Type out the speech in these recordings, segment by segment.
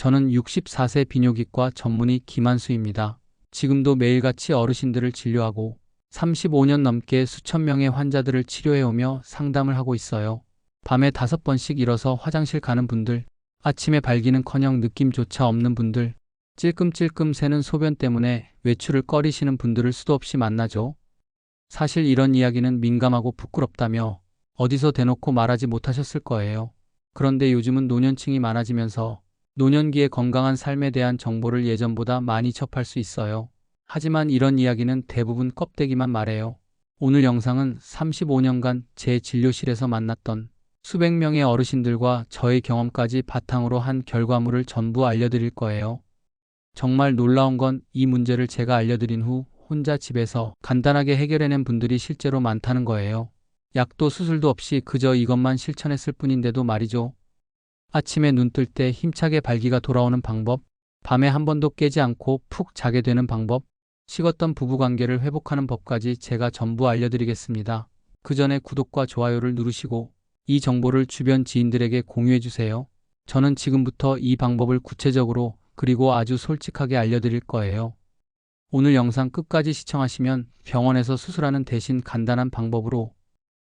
저는 64세 비뇨기과 전문의 김한수입니다. 지금도 매일같이 어르신들을 진료하고 35년 넘게 수천 명의 환자들을 치료해오며 상담을 하고 있어요. 밤에 다섯 번씩 일어서 화장실 가는 분들, 아침에 발기는커녕 느낌조차 없는 분들, 찔끔찔끔 새는 소변 때문에 외출을 꺼리시는 분들을 수도 없이 만나죠. 사실 이런 이야기는 민감하고 부끄럽다며 어디서 대놓고 말하지 못하셨을 거예요. 그런데 요즘은 노년층이 많아지면서 노년기의 건강한 삶에 대한 정보를 예전보다 많이 접할 수 있어요. 하지만 이런 이야기는 대부분 껍데기만 말해요. 오늘 영상은 35년간 제 진료실에서 만났던 수백 명의 어르신들과 저의 경험까지 바탕으로 한 결과물을 전부 알려드릴 거예요. 정말 놀라운 건 이 문제를 제가 알려드린 후 혼자 집에서 간단하게 해결해낸 분들이 실제로 많다는 거예요. 약도 수술도 없이 그저 이것만 실천했을 뿐인데도 말이죠. 아침에 눈 뜰 때 힘차게 발기가 돌아오는 방법, 밤에 한 번도 깨지 않고 푹 자게 되는 방법, 식었던 부부관계를 회복하는 법까지 제가 전부 알려드리겠습니다. 그 전에 구독과 좋아요를 누르시고 이 정보를 주변 지인들에게 공유해 주세요. 저는 지금부터 이 방법을 구체적으로 그리고 아주 솔직하게 알려드릴 거예요. 오늘 영상 끝까지 시청하시면 병원에서 수술하는 대신 간단한 방법으로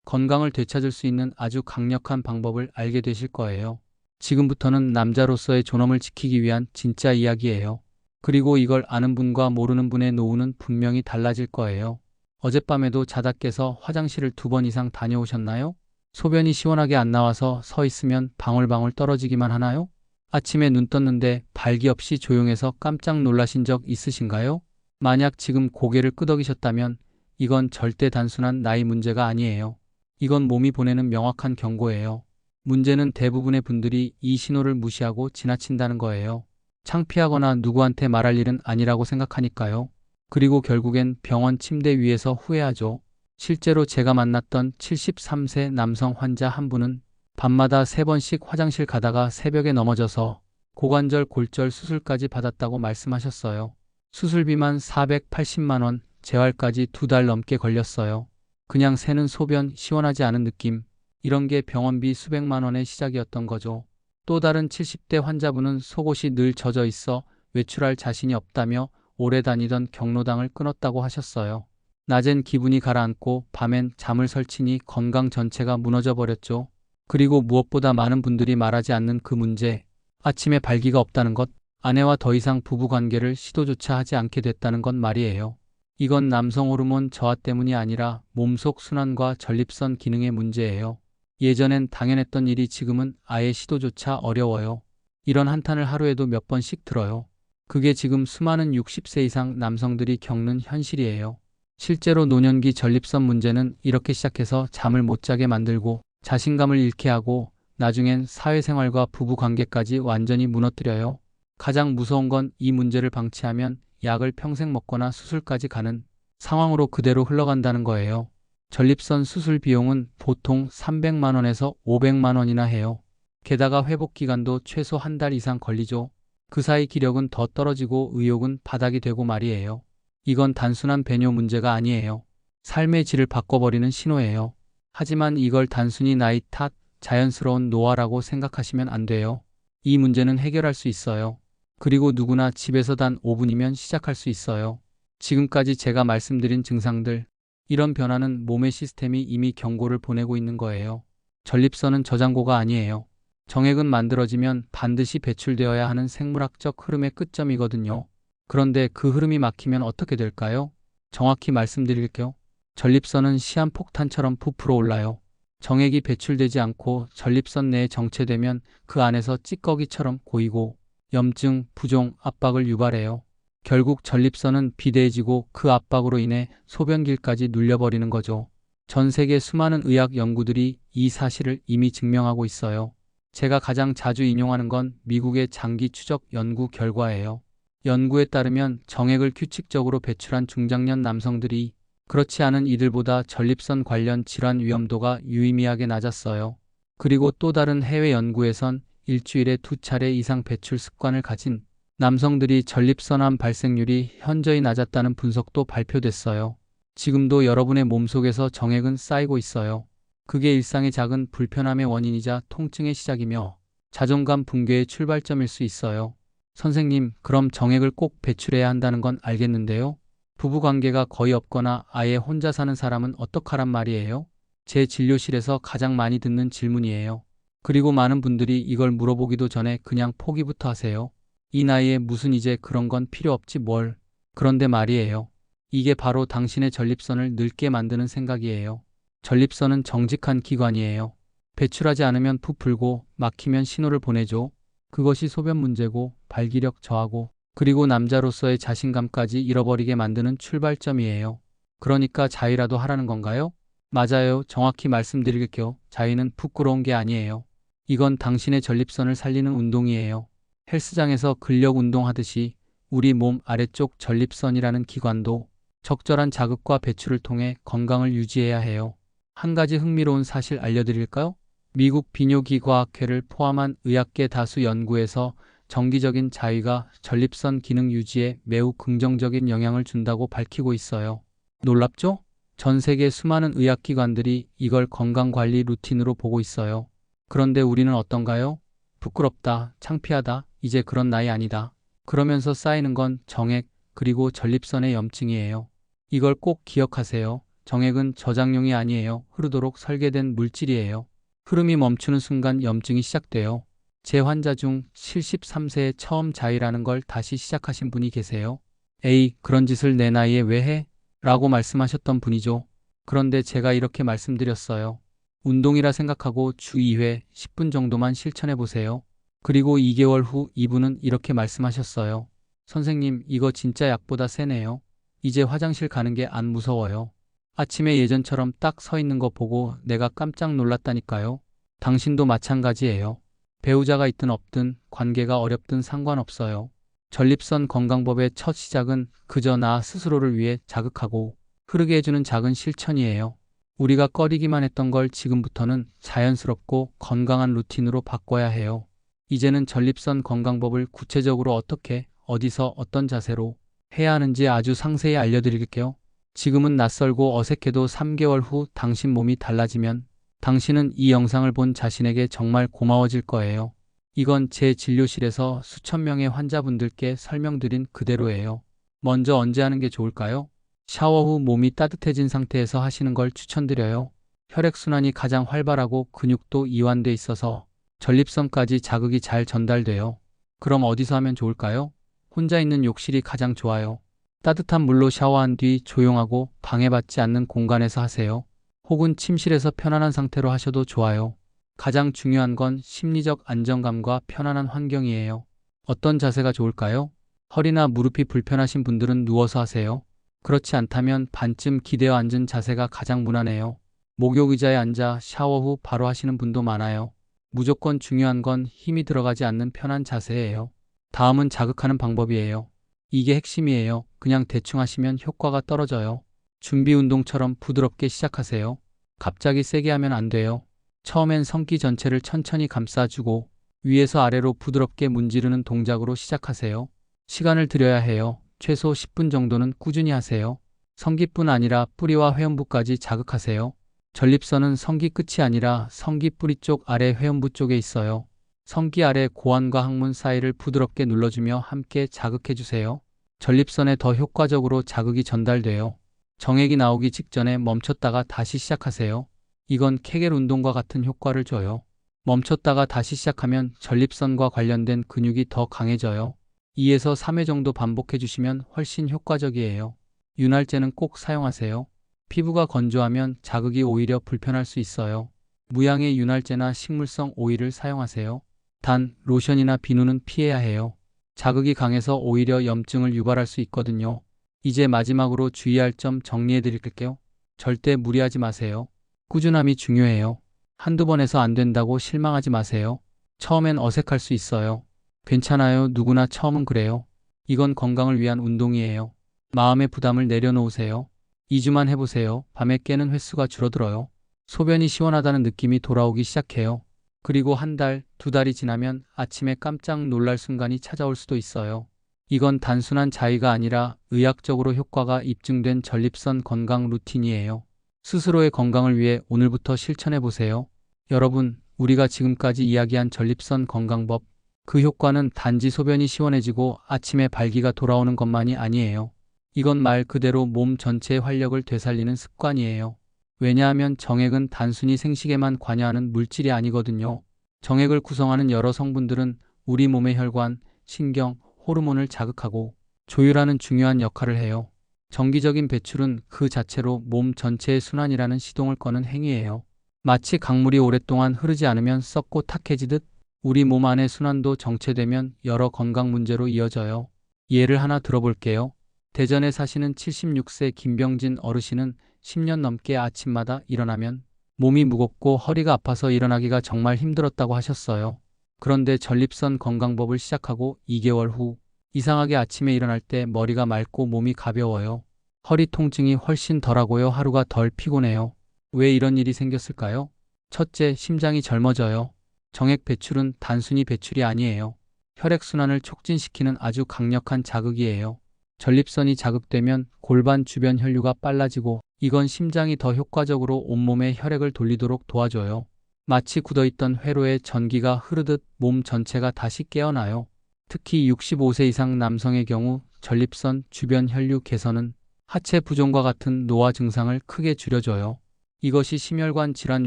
건강을 되찾을 수 있는 아주 강력한 방법을 알게 되실 거예요. 지금부터는 남자로서의 존엄을 지키기 위한 진짜 이야기예요. 그리고 이걸 아는 분과 모르는 분의 노후는 분명히 달라질 거예요. 어젯밤에도 자다 깨서 화장실을 두 번 이상 다녀오셨나요? 소변이 시원하게 안 나와서 서 있으면 방울방울 떨어지기만 하나요? 아침에 눈 떴는데 발기 없이 조용해서 깜짝 놀라신 적 있으신가요? 만약 지금 고개를 끄덕이셨다면 이건 절대 단순한 나이 문제가 아니에요. 이건 몸이 보내는 명확한 경고예요. 문제는 대부분의 분들이 이 신호를 무시하고 지나친다는 거예요. 창피하거나 누구한테 말할 일은 아니라고 생각하니까요. 그리고 결국엔 병원 침대 위에서 후회하죠. 실제로 제가 만났던 73세 남성 환자 한 분은 밤마다 세 번씩 화장실 가다가 새벽에 넘어져서 고관절 골절 수술까지 받았다고 말씀하셨어요. 수술비만 480만원, 재활까지 두 달 넘게 걸렸어요. 그냥 새는 소변 시원하지 않은 느낌. 이런 게 병원비 수백만 원의 시작이었던 거죠. 또 다른 70대 환자분은 속옷이 늘 젖어 있어 외출할 자신이 없다며 오래 다니던 경로당을 끊었다고 하셨어요. 낮엔 기분이 가라앉고 밤엔 잠을 설치니 건강 전체가 무너져 버렸죠. 그리고 무엇보다 많은 분들이 말하지 않는 그 문제, 아침에 발기가 없다는 것, 아내와 더 이상 부부 관계를 시도조차 하지 않게 됐다는 건 말이에요. 이건 남성 호르몬 저하 때문이 아니라 몸속 순환과 전립선 기능의 문제예요. 예전엔 당연했던 일이 지금은 아예 시도조차 어려워요. 이런 한탄을 하루에도 몇 번씩 들어요. 그게 지금 수많은 60세 이상 남성들이 겪는 현실이에요. 실제로 노년기 전립선 문제는 이렇게 시작해서 잠을 못 자게 만들고 자신감을 잃게 하고 나중엔 사회생활과 부부관계까지 완전히 무너뜨려요. 가장 무서운 건 이 문제를 방치하면 약을 평생 먹거나 수술까지 가는 상황으로 그대로 흘러간다는 거예요. 전립선 수술 비용은 보통 300만 원에서 500만 원이나 해요. 게다가 회복 기간도 최소 한 달 이상 걸리죠. 그 사이 기력은 더 떨어지고 의욕은 바닥이 되고 말이에요. 이건 단순한 배뇨 문제가 아니에요. 삶의 질을 바꿔버리는 신호예요. 하지만 이걸 단순히 나이 탓, 자연스러운 노화라고 생각하시면 안 돼요. 이 문제는 해결할 수 있어요. 그리고 누구나 집에서 단 5분이면 시작할 수 있어요. 지금까지 제가 말씀드린 증상들, 이런 변화는 몸의 시스템이 이미 경고를 보내고 있는 거예요. 전립선은 저장고가 아니에요. 정액은 만들어지면 반드시 배출되어야 하는 생물학적 흐름의 끝점이거든요. 그런데 그 흐름이 막히면 어떻게 될까요? 정확히 말씀드릴게요. 전립선은 시한폭탄처럼 부풀어 올라요. 정액이 배출되지 않고 전립선 내에 정체되면 그 안에서 찌꺼기처럼 고이고 염증, 부종, 압박을 유발해요. 결국 전립선은 비대해지고 그 압박으로 인해 소변길까지 눌려버리는 거죠. 전 세계 수많은 의학 연구들이 이 사실을 이미 증명하고 있어요. 제가 가장 자주 인용하는 건 미국의 장기 추적 연구 결과예요. 연구에 따르면 정액을 규칙적으로 배출한 중장년 남성들이 그렇지 않은 이들보다 전립선 관련 질환 위험도가 유의미하게 낮았어요. 그리고 또 다른 해외 연구에선 일주일에 두 차례 이상 배출 습관을 가진 남성들이 전립선암 발생률이 현저히 낮았다는 분석도 발표됐어요. 지금도 여러분의 몸속에서 정액은 쌓이고 있어요. 그게 일상의 작은 불편함의 원인이자 통증의 시작이며 자존감 붕괴의 출발점일 수 있어요. 선생님, 그럼 정액을 꼭 배출해야 한다는 건 알겠는데요. 부부 관계가 거의 없거나 아예 혼자 사는 사람은 어떡하란 말이에요? 제 진료실에서 가장 많이 듣는 질문이에요. 그리고 많은 분들이 이걸 물어보기도 전에 그냥 포기부터 하세요. 이 나이에 무슨 이제 그런 건 필요 없지 뭘. 그런데 말이에요. 이게 바로 당신의 전립선을 늙게 만드는 생각이에요. 전립선은 정직한 기관이에요. 배출하지 않으면 부풀고 막히면 신호를 보내죠. 그것이 소변 문제고 발기력 저하고 그리고 남자로서의 자신감까지 잃어버리게 만드는 출발점이에요. 그러니까 자위라도 하라는 건가요? 맞아요. 정확히 말씀드릴게요. 자위는 부끄러운 게 아니에요. 이건 당신의 전립선을 살리는 운동이에요. 헬스장에서 근력 운동하듯이 우리 몸 아래쪽 전립선이라는 기관도 적절한 자극과 배출을 통해 건강을 유지해야 해요. 한 가지 흥미로운 사실 알려드릴까요? 미국 비뇨기과학회를 포함한 의학계 다수 연구에서 정기적인 자위가 전립선 기능 유지에 매우 긍정적인 영향을 준다고 밝히고 있어요. 놀랍죠? 전 세계 수많은 의학기관들이 이걸 건강관리 루틴으로 보고 있어요. 그런데 우리는 어떤가요? 부끄럽다, 창피하다, 이제 그런 나이 아니다. 그러면서 쌓이는 건 정액, 그리고 전립선의 염증이에요. 이걸 꼭 기억하세요. 정액은 저장용이 아니에요. 흐르도록 설계된 물질이에요. 흐름이 멈추는 순간 염증이 시작돼요. 제 환자 중 73세에 처음 자위라는 걸 다시 시작하신 분이 계세요. 에이, 그런 짓을 내 나이에 왜 해? 라고 말씀하셨던 분이죠. 그런데 제가 이렇게 말씀드렸어요. 운동이라 생각하고 주 2회 10분 정도만 실천해 보세요. 그리고 2개월 후 이분은 이렇게 말씀하셨어요. 선생님, 이거 진짜 약보다 세네요. 이제 화장실 가는 게 안 무서워요. 아침에 예전처럼 딱 서 있는 거 보고 내가 깜짝 놀랐다니까요. 당신도 마찬가지예요. 배우자가 있든 없든 관계가 어렵든 상관없어요. 전립선 건강법의 첫 시작은 그저 나 스스로를 위해 자극하고 흐르게 해주는 작은 실천이에요. 우리가 꺼리기만 했던 걸 지금부터는 자연스럽고 건강한 루틴으로 바꿔야 해요. 이제는 전립선 건강법을 구체적으로 어떻게, 어디서, 어떤 자세로 해야 하는지 아주 상세히 알려드릴게요. 지금은 낯설고 어색해도 3개월 후 당신 몸이 달라지면 당신은 이 영상을 본 자신에게 정말 고마워질 거예요. 이건 제 진료실에서 수천 명의 환자분들께 설명드린 그대로예요. 먼저 언제 하는 게 좋을까요? 샤워 후 몸이 따뜻해진 상태에서 하시는 걸 추천드려요. 혈액순환이 가장 활발하고 근육도 이완돼 있어서 전립선까지 자극이 잘 전달돼요. 그럼 어디서 하면 좋을까요? 혼자 있는 욕실이 가장 좋아요. 따뜻한 물로 샤워한 뒤 조용하고 방해받지 않는 공간에서 하세요. 혹은 침실에서 편안한 상태로 하셔도 좋아요. 가장 중요한 건 심리적 안정감과 편안한 환경이에요. 어떤 자세가 좋을까요? 허리나 무릎이 불편하신 분들은 누워서 하세요. 그렇지 않다면 반쯤 기대어 앉은 자세가 가장 무난해요. 목욕 의자에 앉아 샤워 후 바로 하시는 분도 많아요. 무조건 중요한 건 힘이 들어가지 않는 편한 자세예요. 다음은 자극하는 방법이에요. 이게 핵심이에요. 그냥 대충 하시면 효과가 떨어져요. 준비 운동처럼 부드럽게 시작하세요. 갑자기 세게 하면 안 돼요. 처음엔 성기 전체를 천천히 감싸주고 위에서 아래로 부드럽게 문지르는 동작으로 시작하세요. 시간을 들여야 해요. 최소 10분 정도는 꾸준히 하세요. 성기뿐 아니라 뿌리와 회음부까지 자극하세요. 전립선은 성기 끝이 아니라 성기 뿌리 쪽 아래 회음부 쪽에 있어요. 성기 아래 고환과 항문 사이를 부드럽게 눌러주며 함께 자극해주세요. 전립선에 더 효과적으로 자극이 전달돼요. 정액이 나오기 직전에 멈췄다가 다시 시작하세요. 이건 케겔 운동과 같은 효과를 줘요. 멈췄다가 다시 시작하면 전립선과 관련된 근육이 더 강해져요. 2에서 3회 정도 반복해 주시면 훨씬 효과적이에요. 윤활제는 꼭 사용하세요. 피부가 건조하면 자극이 오히려 불편할 수 있어요. 무향의 윤활제나 식물성 오일을 사용하세요. 단, 로션이나 비누는 피해야 해요. 자극이 강해서 오히려 염증을 유발할 수 있거든요. 이제 마지막으로 주의할 점 정리해 드릴게요. 절대 무리하지 마세요. 꾸준함이 중요해요. 한두 번 해서 안 된다고 실망하지 마세요. 처음엔 어색할 수 있어요. 괜찮아요. 누구나 처음은 그래요. 이건 건강을 위한 운동이에요. 마음의 부담을 내려놓으세요. 2주만 해보세요. 밤에 깨는 횟수가 줄어들어요. 소변이 시원하다는 느낌이 돌아오기 시작해요. 그리고 한 달, 두 달이 지나면 아침에 깜짝 놀랄 순간이 찾아올 수도 있어요. 이건 단순한 자위가 아니라 의학적으로 효과가 입증된 전립선 건강 루틴이에요. 스스로의 건강을 위해 오늘부터 실천해 보세요. 여러분, 우리가 지금까지 이야기한 전립선 건강법, 그 효과는 단지 소변이 시원해지고 아침에 발기가 돌아오는 것만이 아니에요. 이건 말 그대로 몸 전체의 활력을 되살리는 습관이에요. 왜냐하면 정액은 단순히 생식에만 관여하는 물질이 아니거든요. 정액을 구성하는 여러 성분들은 우리 몸의 혈관, 신경, 호르몬을 자극하고 조율하는 중요한 역할을 해요. 정기적인 배출은 그 자체로 몸 전체의 순환이라는 시동을 거는 행위예요. 마치 강물이 오랫동안 흐르지 않으면 썩고 탁해지듯 우리 몸 안의 순환도 정체되면 여러 건강 문제로 이어져요. 예를 하나 들어볼게요. 대전에 사시는 76세 김병진 어르신은 10년 넘게 아침마다 일어나면 몸이 무겁고 허리가 아파서 일어나기가 정말 힘들었다고 하셨어요. 그런데 전립선 건강법을 시작하고 2개월 후 이상하게 아침에 일어날 때 머리가 맑고 몸이 가벼워요. 허리 통증이 훨씬 덜하고요. 하루가 덜 피곤해요. 왜 이런 일이 생겼을까요? 첫째, 심장이 젊어져요. 정액 배출은 단순히 배출이 아니에요. 혈액순환을 촉진시키는 아주 강력한 자극이에요. 전립선이 자극되면 골반 주변 혈류가 빨라지고 이건 심장이 더 효과적으로 온몸에 혈액을 돌리도록 도와줘요. 마치 굳어있던 회로에 전기가 흐르듯 몸 전체가 다시 깨어나요. 특히 65세 이상 남성의 경우 전립선 주변 혈류 개선은 하체 부종과 같은 노화 증상을 크게 줄여줘요. 이것이 심혈관 질환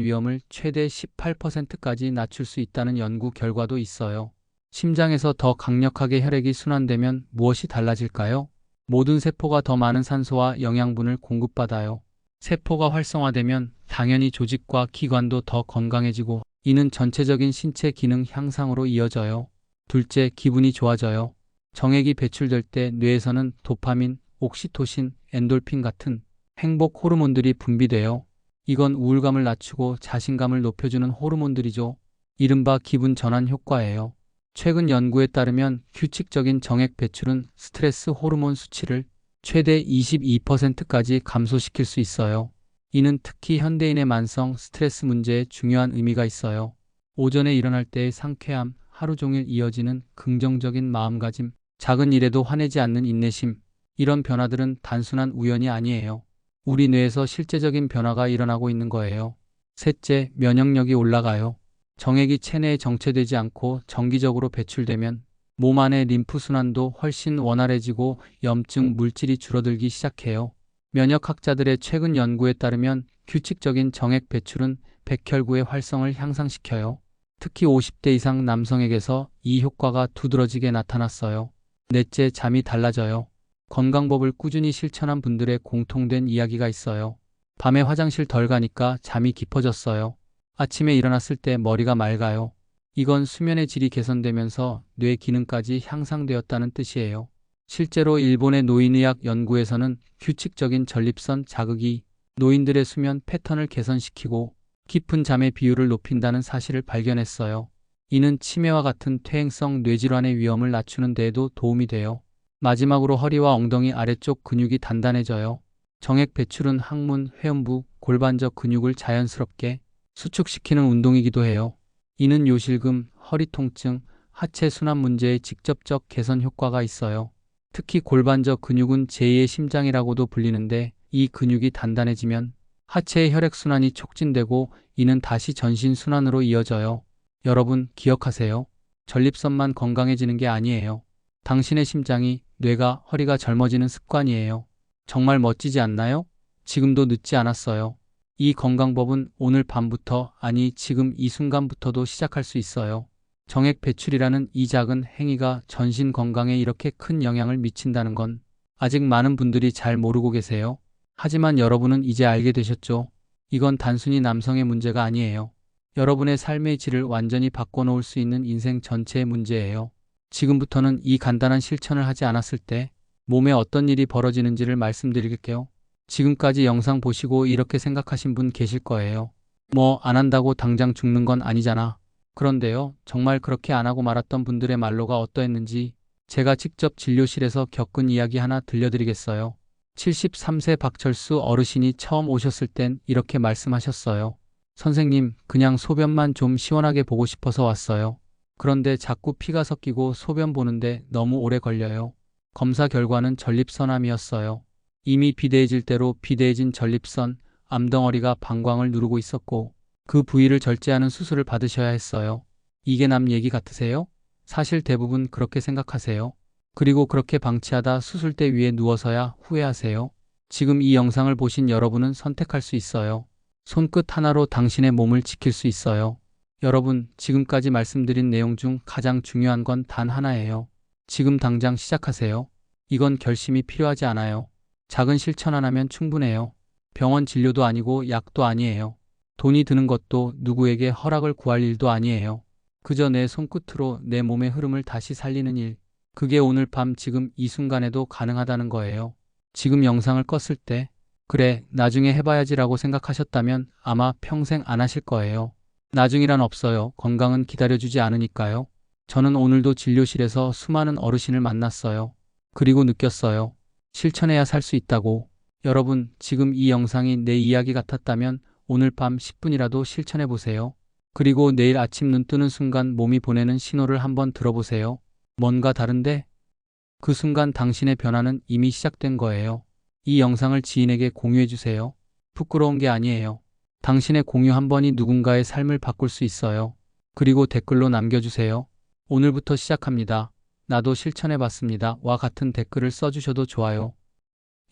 위험을 최대 18%까지 낮출 수 있다는 연구 결과도 있어요. 심장에서 더 강력하게 혈액이 순환되면 무엇이 달라질까요? 모든 세포가 더 많은 산소와 영양분을 공급받아요. 세포가 활성화되면 당연히 조직과 기관도 더 건강해지고 이는 전체적인 신체 기능 향상으로 이어져요. 둘째, 기분이 좋아져요. 정액이 배출될 때 뇌에서는 도파민, 옥시토신, 엔돌핀 같은 행복 호르몬들이 분비돼요. 이건 우울감을 낮추고 자신감을 높여주는 호르몬들이죠. 이른바 기분 전환 효과예요. 최근 연구에 따르면 규칙적인 정액 배출은 스트레스 호르몬 수치를 최대 22%까지 감소시킬 수 있어요. 이는 특히 현대인의 만성 스트레스 문제에 중요한 의미가 있어요. 오전에 일어날 때의 상쾌함, 하루 종일 이어지는 긍정적인 마음가짐, 작은 일에도 화내지 않는 인내심, 이런 변화들은 단순한 우연이 아니에요. 우리 뇌에서 실제적인 변화가 일어나고 있는 거예요. 셋째, 면역력이 올라가요. 정액이 체내에 정체되지 않고 정기적으로 배출되면 몸 안의 림프 순환도 훨씬 원활해지고 염증 물질이 줄어들기 시작해요. 면역학자들의 최근 연구에 따르면 규칙적인 정액 배출은 백혈구의 활성을 향상시켜요. 특히 50대 이상 남성에게서 이 효과가 두드러지게 나타났어요. 넷째, 잠이 달라져요. 건강법을 꾸준히 실천한 분들의 공통된 이야기가 있어요. 밤에 화장실 덜 가니까 잠이 깊어졌어요. 아침에 일어났을 때 머리가 맑아요. 이건 수면의 질이 개선되면서 뇌 기능까지 향상되었다는 뜻이에요. 실제로 일본의 노인의학 연구에서는 규칙적인 전립선 자극이 노인들의 수면 패턴을 개선시키고 깊은 잠의 비율을 높인다는 사실을 발견했어요. 이는 치매와 같은 퇴행성 뇌질환의 위험을 낮추는 데에도 도움이 돼요. 마지막으로 허리와 엉덩이 아래쪽 근육이 단단해져요. 정액 배출은 항문, 회음부, 골반적 근육을 자연스럽게 수축시키는 운동이기도 해요. 이는 요실금, 허리 통증, 하체 순환 문제에 직접적 개선 효과가 있어요. 특히 골반적 근육은 제2의 심장이라고도 불리는데 이 근육이 단단해지면 하체의 혈액순환이 촉진되고 이는 다시 전신순환으로 이어져요. 여러분 기억하세요. 전립선만 건강해지는 게 아니에요. 당신의 심장이, 뇌가, 허리가 젊어지는 습관이에요. 정말 멋지지 않나요? 지금도 늦지 않았어요. 이 건강법은 오늘 밤부터, 아니 지금 이 순간부터도 시작할 수 있어요. 정액 배출이라는 이 작은 행위가 전신 건강에 이렇게 큰 영향을 미친다는 건 아직 많은 분들이 잘 모르고 계세요. 하지만 여러분은 이제 알게 되셨죠? 이건 단순히 남성의 문제가 아니에요. 여러분의 삶의 질을 완전히 바꿔놓을 수 있는 인생 전체의 문제예요. 지금부터는 이 간단한 실천을 하지 않았을 때 몸에 어떤 일이 벌어지는지를 말씀드릴게요. 지금까지 영상 보시고 이렇게 생각하신 분 계실 거예요. 뭐 안 한다고 당장 죽는 건 아니잖아. 그런데요, 정말 그렇게 안 하고 말았던 분들의 말로가 어떠했는지 제가 직접 진료실에서 겪은 이야기 하나 들려드리겠어요. 73세 박철수 어르신이 처음 오셨을 땐 이렇게 말씀하셨어요. 선생님, 그냥 소변만 좀 시원하게 보고 싶어서 왔어요. 그런데 자꾸 피가 섞이고 소변 보는데 너무 오래 걸려요. 검사 결과는 전립선암이었어요. 이미 비대해질 대로 비대해진 전립선, 암덩어리가 방광을 누르고 있었고 그 부위를 절제하는 수술을 받으셔야 했어요. 이게 남 얘기 같으세요? 사실 대부분 그렇게 생각하세요. 그리고 그렇게 방치하다 수술대 위에 누워서야 후회하세요. 지금 이 영상을 보신 여러분은 선택할 수 있어요. 손끝 하나로 당신의 몸을 지킬 수 있어요. 여러분, 지금까지 말씀드린 내용 중 가장 중요한 건 단 하나예요. 지금 당장 시작하세요. 이건 결심이 필요하지 않아요. 작은 실천 하나면 충분해요. 병원 진료도 아니고 약도 아니에요. 돈이 드는 것도 누구에게 허락을 구할 일도 아니에요. 그저 내 손끝으로 내 몸의 흐름을 다시 살리는 일. 그게 오늘 밤 지금 이 순간에도 가능하다는 거예요. 지금 영상을 껐을 때, 그래, 나중에 해봐야지라고 생각하셨다면 아마 평생 안 하실 거예요. 나중이란 없어요. 건강은 기다려주지 않으니까요. 저는 오늘도 진료실에서 수많은 어르신을 만났어요. 그리고 느꼈어요. 실천해야 살 수 있다고. 여러분, 지금 이 영상이 내 이야기 같았다면 오늘 밤 10분이라도 실천해 보세요. 그리고 내일 아침 눈 뜨는 순간 몸이 보내는 신호를 한번 들어보세요. 뭔가 다른데? 그 순간 당신의 변화는 이미 시작된 거예요. 이 영상을 지인에게 공유해 주세요. 부끄러운 게 아니에요. 당신의 공유 한 번이 누군가의 삶을 바꿀 수 있어요. 그리고 댓글로 남겨주세요. 오늘부터 시작합니다. 나도 실천해 봤습니다. 와 같은 댓글을 써주셔도 좋아요.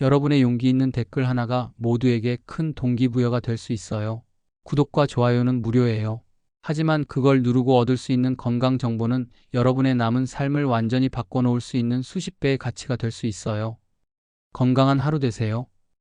여러분의 용기 있는 댓글 하나가 모두에게 큰 동기부여가 될 수 있어요. 구독과 좋아요는 무료예요. 하지만 그걸 누르고 얻을 수 있는 건강 정보는 여러분의 남은 삶을 완전히 바꿔놓을 수 있는 수십 배의 가치가 될 수 있어요. 건강한 하루 되세요.